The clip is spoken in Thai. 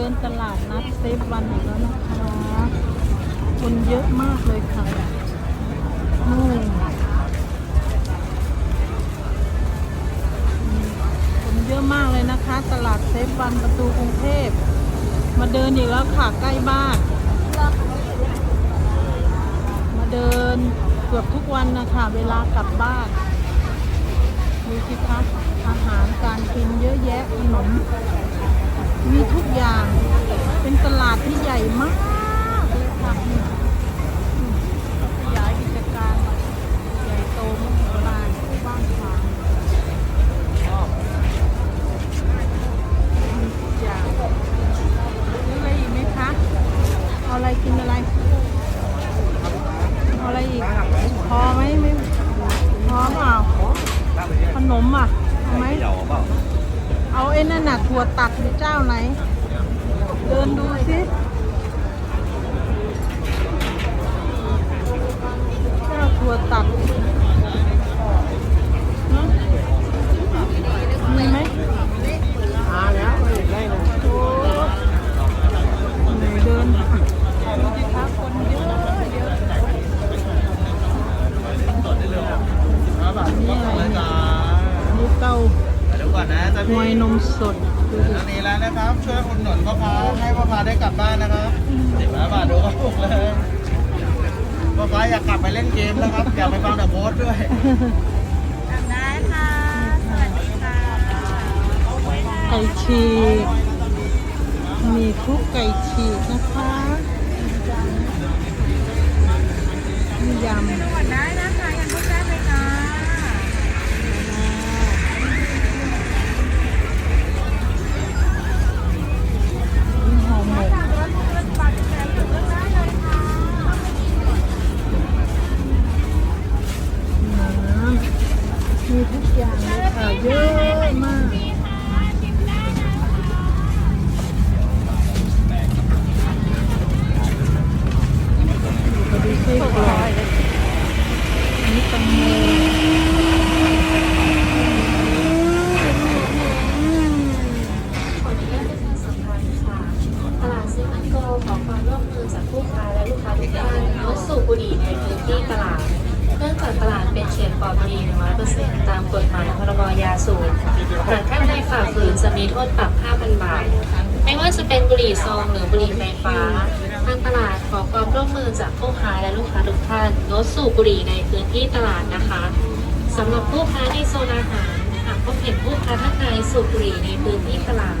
ดินตลาดนัดเซฟวันอีกแล้วนะคะคนเยอะมากเลยค่ะนู่นคนเยอะมากเลยนะคะ ตลาดเซฟวันประตูกรุงเทพ มาเดินอีกแล้วค่ะใกล้บ้าน มาเดินเกือบทุกวันนะคะ เวลากลับบ้านดูสิคะอาหารการกินเยอะแยะขนม มีทุกอย่าง เป็นตลาดที่ใหญ่มากเลยค่ะขยายกิจการใหญ่โตมากมายบ้านฟางมีทุกอย่างซื้อะไรอีกไหมคะเอาอะไรกินอะไรเอาอะไรอีกพอไหมไม่พอเปล่าขนมอะเอาไหม อาไอ้นั่นน่ะถั่วตัดหรือเจ้าไหน เดินดูสิเจ้าถั่วตัด ก่อนนะจะหมีวยนมสดดูดิอันนี้แล้วนะครับ ช่วยอุดหนุนพ่อค้าให้พ่อค้าได้กลับบ้านนะครับสิบห้าบาทดูก็ถูกเลยพ่อค้าอยากกลับไปเล่นเกมแล้วครับอยากไปฟังเดอะโพสด้วย ได้ค่ะ สวัสดีค่ะไก่ฉีกมีคลุกไก่ฉีกนะคะ มีทุกอย่างเลยค่ะเยอะมากมาดูไส้กรอกอันนี้ตังโมตลาดซิมโกขอความร่วมมือจากผู้ค้าและลูกค้าทุกท่านงดสูบบุหรี่ เป็นเขตปอดบุหรี่100%ตามกฎหมายพรบยาสูบหากท่านใดฝ่าฝืนจะมีโทษปรับ 5,000 บาท ไม่ว่าจะเป็นบุหรี่ซองหรือบุหรี่ไฟฟ้า ทางตลาดขอความร่วมมือจากผู้ค้าและลูกค้าทุกท่านงดสูบบุหรี่ในพื้นที่ตลาดนะคะสำหรับผู้ค้าในโซนอาหารหากพบเห็นผู้ค้าท่านใดสูบบุหรี่ในพื้นที่ตลาด